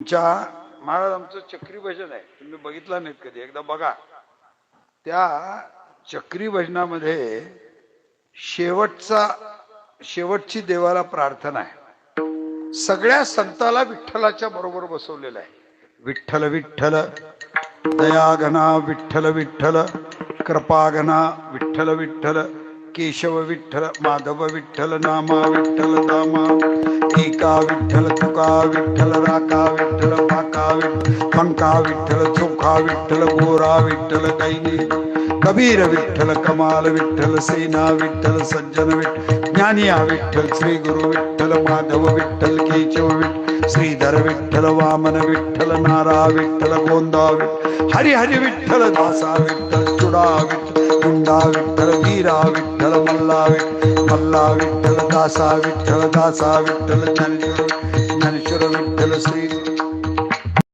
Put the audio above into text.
तुमच्या महाराज आमचं चक्री भजन आहे. तुम्ही बघितलं नाहीत कधी? एकदा बघा. त्या चक्री भजनामध्ये शेवटचा शेवटची देवाला प्रार्थना आहे. सगळ्या संताला विठ्ठलाच्या बरोबर बसवलेलं आहे. विठ्ठल विठ्ठल दयाघना विठ्ठल विठ्ठल कृपाघना विठ्ठल विठ्ठल केशव विठ्ठल माधव विठ्ठल नामा विठ्ठल नामा. का विठ्ठल तुका विठ्ठल राका विठ्ठल पाका विठ्ठल पंका विठ्ठल चोखा विठ्ठल गोरा विठ्ठल कैनी कबीर विठ्ठल कमाल विठ्ठल सेना विठ्ठल सज्जन विठ्ठल ज्ञानिया विठ्ठल श्री गुरु विठ्ठल माधव विठ्ठल केचव विठ्ठल श्रीधर विठ्ठल वामन विठ्ठल नारा विठ्ठल गोंदा विठ्ठल हरी हरी विठ्ठल दासा विठ्ठल चुडा विठ्ठल गुंडा विठ्ठल वीरा विठ्ठल मल्ला विठ्ठल मल्ला विठ्ठल दासा विठ्ठल दासा विठ्ठल ज्ञानेश्वर ज्ञानेश्वर विठ्ठल श्री